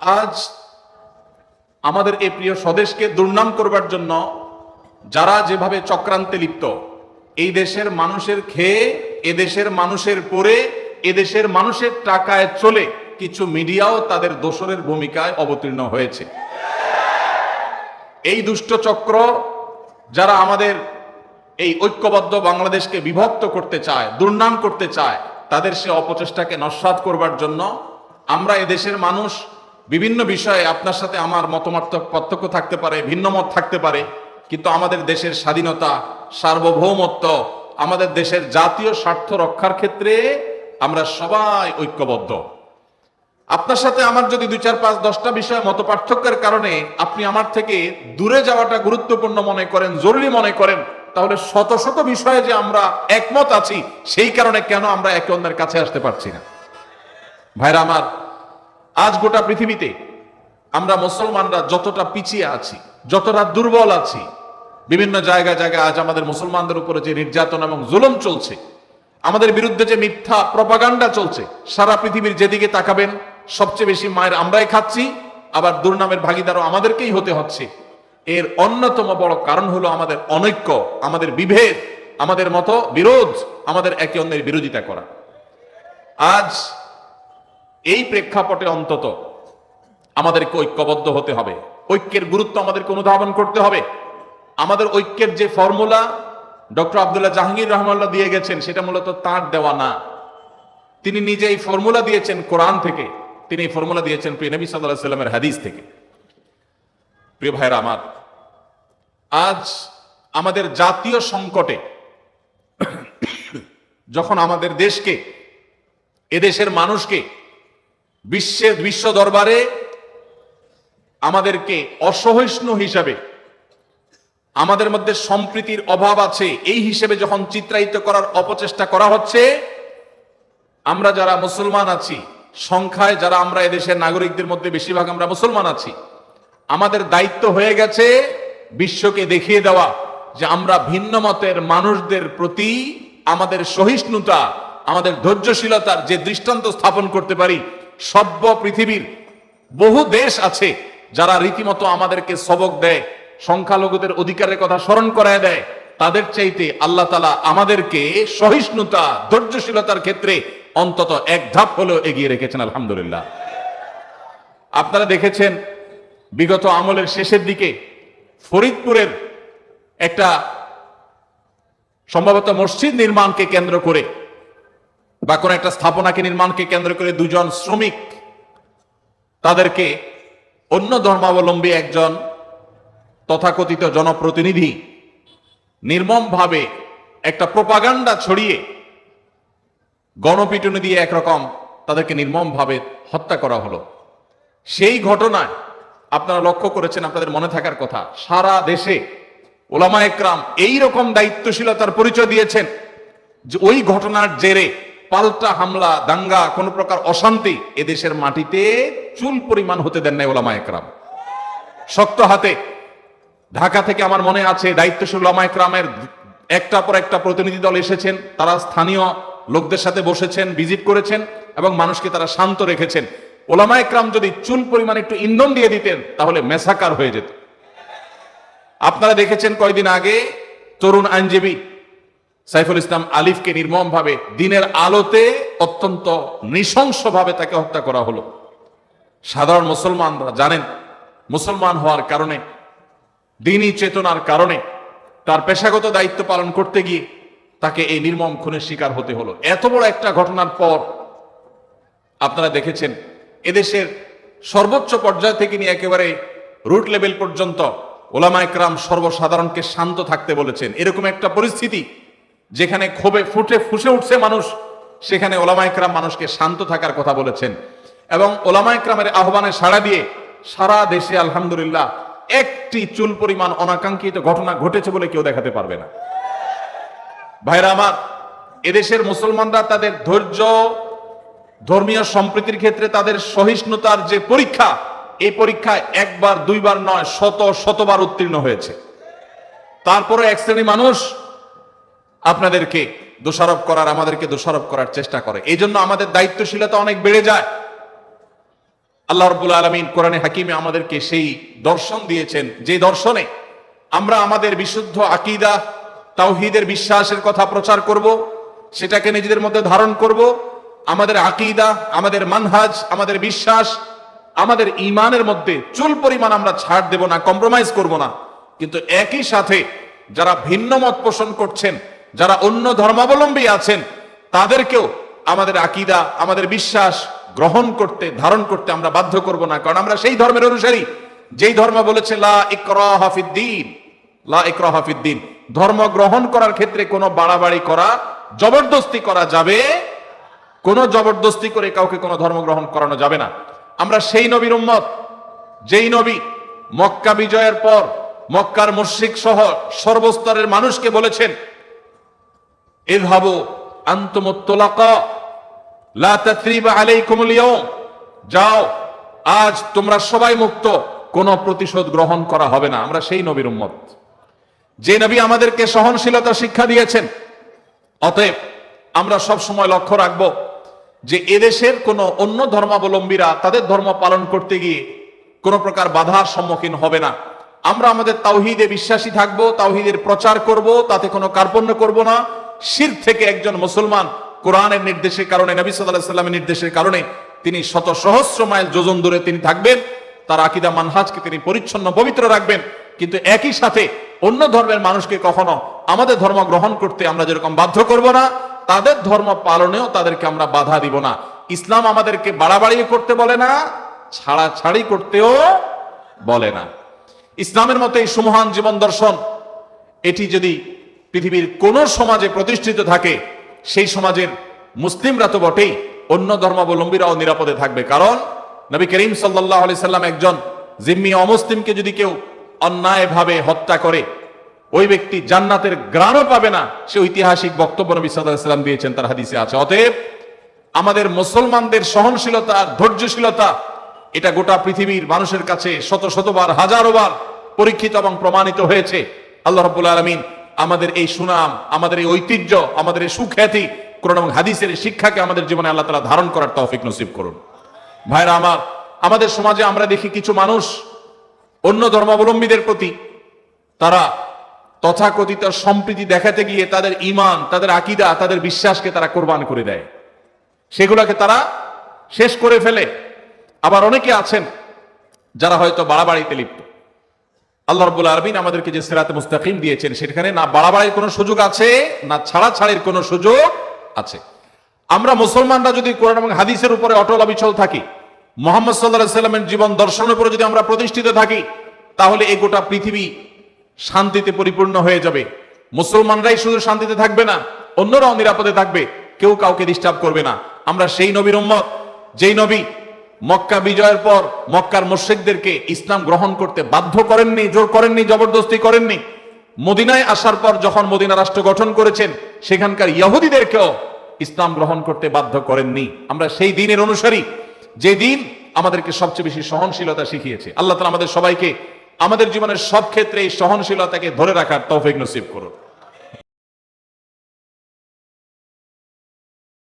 আজ আমাদের এই প্রিয় স্বদেশকে দুর্নাম করবার জন্য যারা যেভাবে চক্রান্তে লিপ্ত, এই দেশের মানুষের খেয়ে, এ দেশের মানুষের পরে এ দেশের মানুষের টাকায় চলে কিছু মিডিয়াও তাদের দোসরের ভূমিকায় অবতীর্ণ হয়েছে। এই দুষ্ট চক্র যারা আমাদের এই ঐক্যবদ্ধ বাংলাদেশকে বিভক্ত করতে চায়, দুর্নাম করতে চায়, তাদের সে অপচেষ্টাকে নস্বাত করবার জন্য আমরা এদেশের মানুষ বিভিন্ন বিষয়ে আপনার সাথে আমার মতামত পার্থক্য থাকতে পারে ভিন্ন মত থাকতে পারে, কিন্তু আমাদের দেশের স্বাধীনতা, সার্বভৌমত্ব, আমাদের দেশের জাতীয় স্বার্থ রক্ষার ক্ষেত্রে আমরা সবাই ঐক্যবদ্ধ। আপনার সাথে আমার যদি দুই চার পাঁচ দশটা বিষয় মত পার্থক্যের কারণে আপনি আমার থেকে দূরে যাওয়াটা গুরুত্বপূর্ণ মনে করেন, জরুরি মনে করেন, তাহলে শত শত বিষয়ে যে আমরা একমত আছি, সেই কারণে কেন আমরা একে অন্যের কাছে আসতে পারছি না? ভাইরা আমার আজ গোটা পৃথিবীতে আমরা মুসলমানরা যতটা পিছিয়ে আছি, যতটা দুর্বল আছি, বিভিন্ন জায়গায় জায়গায় আজ আমাদের মুসলমানদের উপরে যে নির্যাতন এবং জুলুম চলছে, আমাদের বিরুদ্ধে যে মিথ্যা প্রপাগান্ডা চলছে, সারা পৃথিবীর যেদিকে তাকাবেন, সবচেয়ে বেশি মায়ের আমরাই খাচ্ছি, আবার দুর্নামের ভাগিদারও আমাদেরকেই হতে হচ্ছে। এর অন্যতম বড় কারণ হলো আমাদের অনৈক্য, আমাদের বিভেদ, আমাদের মতো বিরোধ আমাদের একে অন্যের বিরোধিতা করা। আজ এই প্রেক্ষাপটে অন্তত আমাদেরকে ঐক্যবদ্ধ হতে হবে। ঐক্যের গুরুত্ব আমাদেরকে অনুধাবন করতে হবে। আমাদের ঐক্যের যে ফর্মুলা ডক্টর আবদুল্লাহ জাহাঙ্গীর রহমাল্লাহ দিয়ে গেছেন, সেটা মূলত তার দেওয়া না। তিনি নিজে এই ফর্মুলা দিয়েছেন কোরআন থেকে। তিনি এই ফর্মুলা দিয়েছেন প্রিয় নবী সাল্লাহ সাল্লামের হাদিস থেকে। প্রিয় ভাইরা আমার, আজ আমাদের জাতীয় সংকটে যখন আমাদের দেশকে, এদেশের মানুষকে বিশ্বের বিশ্ব দরবারে আমাদেরকে অসহিষ্ণু হিসাবে, আমাদের মধ্যে সম্প্রীতির অভাব আছে, এই হিসেবে যখন চিত্রায়িত করার অপচেষ্টা করা হচ্ছে, আমরা যারা মুসলমান আছি, সংখ্যায় যারা আমরা এদেশের নাগরিকদের মধ্যে বেশিরভাগ আমরা মুসলমান আছি, আমাদের দায়িত্ব হয়ে গেছে বিশ্বকে দেখিয়ে দেওয়া যে আমরা ভিন্ন মতের মানুষদের প্রতি আমাদের সহিষ্ণুতা, আমাদের ধৈর্যশীলতার যে দৃষ্টান্ত স্থাপন করতে পারি সভ্য পৃথিবীর বহু দেশ আছে যারা রীতিমতো আমাদেরকে সবক দেয়, সংখ্যালঘুদের অধিকারের কথা স্মরণ করায় দেয়। তাদের চাইতে আল্লাহ তালা আমাদেরকে সহিষ্ণুতা, ধৈর্যশীলতার ক্ষেত্রে অন্তত এক ধাপ হলেও এগিয়ে রেখেছেন, আলহামদুলিল্লাহ। আপনারা দেখেছেন, বিগত আমলের শেষের দিকে ফরিদপুরের একটা সম্ভবত মসজিদ নির্মাণকে কেন্দ্র করে বা কোন একটা স্থাপনাকে নির্মাণকে কেন্দ্র করে দুজন শ্রমিক, তাদেরকে অন্য ধর্মাবলম্বী একজন তথাকথিত জনপ্রতিনিধি নির্মমভাবে একটা প্রপাগান্ডা ছড়িয়ে গণপিটুনি দিয়ে একরকম তাদেরকে নির্মমভাবে হত্যা করা হলো। সেই ঘটনায় আপনারা লক্ষ্য করেছেন, আপনাদের মনে থাকার কথা, সারা দেশে ওলামা একরাম এইরকম দায়িত্বশীলতার পরিচয় দিয়েছেন যে ওই ঘটনার জেরে পাল্টা হামলা, দাঙ্গা, কোন প্রকার অশান্তি এদেশের মাটিতে চুল পরিমাণ হতে দেন নাই ওলামা একরাম। শক্ত হাতে। ঢাকা থেকে আমার মনে আছে দায়িত্বশীল ওলামা একরামের একটা পর একটা প্রতিনিধি দল এসেছেন, তারা স্থানীয় লোকদের সাথে বসেছেন, ভিজিট করেছেন এবং মানুষকে তারা শান্ত রেখেছেন। ওলামা একরাম যদি চুল পরিমাণ একটু ইন্ধন দিয়ে দিতেন, তাহলে মেসাকার হয়ে যেত। আপনারা দেখেছেন কয়দিন আগে তরুণ আইনজীবী সাইফুল ইসলাম আলিফকে নির্মমভাবে দিনের আলোতে অত্যন্ত নৃশংসভাবে তাকে হত্যা করা হলো। সাধারণ মুসলমানরা জানেন, মুসলমান হওয়ার কারণে দিনই চেতনার কারণে, তার পেশাগত দায়িত্ব পালন করতে গিয়ে তাকে এই নির্মম খুনের শিকার হতে হলো। এত বড় একটা ঘটনার পর আপনারা দেখেছেন, এদেশের সর্বোচ্চ পর্যায় থেকে নিয়ে একেবারে রুট লেভেল পর্যন্ত ওলামা একরাম সর্বসাধারণকে শান্ত থাকতে বলেছেন। এরকম একটা পরিস্থিতি যেখানে ক্ষোভে ফুটে ফুসে উঠছে মানুষ, সেখানে ওলামা একরাম মানুষকে শান্ত থাকার কথা বলেছেন। এবং ওলামা একরামের আহ্বানে সাড়া দিয়ে সারা দেশে আলহামদুলিল্লাহ একটি চুল পরিমাণ অনাকাঙ্ক্ষিত ঘটনা ঘটেছে বলে কেউ দেখাতে পারবে না। ভাইরা আমার, এদেশের মুসলমানরা তাদের ধৈর্য, ধর্মীয় সম্প্রীতির ক্ষেত্রে তাদের সহিষ্ণুতার যে পরীক্ষা, এই পরীক্ষায় একবার, দুইবার নয়, শত, শতবার উত্তীর্ণ হয়েছে। তারপরে এক শ্রেণি মানুষ আপনাদেরকে দোষারোপ করার, আমাদেরকে দোষারোপ করার চেষ্টা করে। এই জন্য আমাদের দায়িত্বশীলতা অনেক বেড়ে যায়। আল্লাহ রব্বুল আলমিন কোরআনে হাকিমে আমাদেরকে সেই দর্শন দিয়েছেন। যে দর্শনে আমরা আমাদের বিশুদ্ধ আকিদা, তাওহিদের বিশ্বাসের কথা প্রচার করব, সেটাকে নিজেদের মধ্যে ধারণ করব। আমাদের আকিদা, আমাদের মানহাজ, আমাদের বিশ্বাস, আমাদের ইমানের মধ্যে চুল পরিমাণ আমরা ছাড় দেব না, কম্প্রোমাইজ করব না। কিন্তু একই সাথে যারা ভিন্ন মত পোষণ করছেন যারা অন্য ধর্মাবলম্বী আছেন, তাদেরকেও আমাদের আকিদা, আমাদের বিশ্বাস গ্রহণ করতে, ধারণ করতে আমরা বাধ্য করব না। কারণ আমরা সেই ধর্মের অনুসারী। যেই ধর্ম বলেছে, লা ইকরাহা ফিদ্দিন, লা ইকরাহা ফিদ্দিন। ধর্ম গ্রহণ করার ক্ষেত্রে কোনো বাড়াবাড়ি করা, জবরদস্তি করা যাবে, কোনো জবরদস্তি করে কাউকে কোনো ধর্ম গ্রহণ করানো যাবে না। আমরা সেই নবীর উম্মত, যেই নবী মক্কা বিজয়ের পর মক্কার মুশরিক সহ সর্বস্তরের মানুষকে বলেছেন এভাবো আন্তমত্তলাকা লা তাথরিবা আলাইকুমুল ইয়াউম। যাও, আজ তোমরা সবাই মুক্ত, কোনো প্রতিশোধ গ্রহণ করা হবে না, আমরা সেই নবীর উম্মত। যে নবী আমাদেরকে সহনশীলতা শিক্ষা দিয়েছেন, অতএব আমরা সব সময় লক্ষ্য রাখব যে এদেশের কোনো অন্য ধর্মাবলম্বীরা তাদের ধর্ম পালন করতে গিয়ে কোনো প্রকার বাধার সম্মুখীন হবে না। আমরা আমাদের তাওহিদে বিশ্বাসী থাকব, তাওহিদের প্রচার করব, তাতে কোনো কার্পণ্য করব না। শির থেকে একজন মুসলমান কোরআনের নির্দেশের কারণে, নবী সাল্লাহ সাল্লামের নির্দেশের কারণে তিনি শত সহস্র মাইল যোজন দূরে তিনি থাকবেন, তার আকিদা মানহাজকে তিনি পরিচ্ছন্ন, পবিত্র রাখবেন। কিন্তু একই সাথে অন্য ধর্মের মানুষকে কখনো আমাদের ধর্ম গ্রহণ করতে আমরা যেরকম বাধ্য করব না, তাদের ধর্ম পালনেও তাদেরকে আমরা বাধা দিব না। ইসলাম আমাদেরকে বাড়াবাড়ি করতে বলে না, ছাড়াছাড়ি করতেও বলে না। ইসলামের মতো এই সুমহান জীবন দর্শন, এটি যদি পৃথিবীর কোন সমাজে প্রতিষ্ঠিত থাকে, সেই সমাজের মুসলিমরা তো বটেই, অন্য ধর্মাবলম্বীরাও নিরাপদে থাকবে। কারণ নবী করিম সাল্লাহ সাল্লাম একজন জিম্মি অমুসলিমকে যদি কেউ অন্যায়ভাবে হত্যা করে, ওই ব্যক্তি জান্নাতের গ্রাণও পাবে না। সে ঐতিহাসিক বক্তব্য নবী সাল্লাম দিয়েছেন, তার হাদিসে আছে। অতএব আমাদের মুসলমানদের সহনশীলতা, ধৈর্যশীলতা, এটা গোটা পৃথিবীর মানুষের কাছে শত শতবার, হাজারো বার পরীক্ষিত এবং প্রমাণিত হয়েছে। আল্লাহ রব্বুল আলমিন আমাদের এই সুনাম, আমাদের এই ঐতিহ্য, আমাদের এই সুখ্যাতি কোরআন এবং হাদিসের শিক্ষাকে আমাদের জীবনে আল্লাহ তালা ধারণ করার তৌফিক নসিব করুন। ভাইরা আমার, আমাদের সমাজে আমরা দেখি কিছু মানুষ অন্য ধর্মাবলম্বীদের প্রতি তারা তথাকথিত সম্প্রীতি দেখাতে গিয়ে তাদের ইমান তাদের আকিদা, তাদের বিশ্বাসকে তারা কোরবান করে দেয়। সেগুলোকে তারা শেষ করে ফেলে। আবার অনেকে আছেন যারা হয়তো বাড়াবাড়িতে লিপ্ত। আল্লাহ রব্বুল আলমিন আমাদেরকে যে সেরাতে মুস্তাকিম দিয়েছেন, সেখানে না বাড়াবাড়ির কোনো সুযোগ আছে, না ছাড়া ছাড়ির কোনো সুযোগ আছে। আমরা মুসলমানরা যদি কোরআন এবং হাদিসের উপরে অটল অবিচল থাকি, মোহাম্মদ সাল্লাহ সাল্লামের জীবন দর্শনের উপরে যদি আমরা প্রতিষ্ঠিত থাকি, তাহলে এই গোটা পৃথিবী শান্তিতে পরিপূর্ণ হয়ে যাবে। মুসলমানরাই শুধু শান্তিতে থাকবে না, অন্যরাও নিরাপদে থাকবে, কেউ কাউকে ডিস্টার্ব করবে না। আমরা সেই নবীর উম্মত, যেই নবী মক্কা বিজয়ের পর মক্কার মুশ্রিকদেরকে ইসলাম গ্রহণ করতে বাধ্য করেননি, জোর করেননি, জবরদস্তি করেননি। মদিনায় আসার পর যখন মদিনা রাষ্ট্র গঠন করেছেন, সেখানকার ইহুদিদেরকেও ইসলাম গ্রহণ করতে বাধ্য করেননি। আমরা সেই দিনের অনুসারী, যে দিন আমাদেরকে সবচেয়ে বেশি সহনশীলতা শিখিয়েছে। আল্লাহ তালা আমাদের সবাইকে আমাদের জীবনের সব ক্ষেত্রে এই সহনশীলতাকে ধরে রাখার তৌফিক নসিব করুন।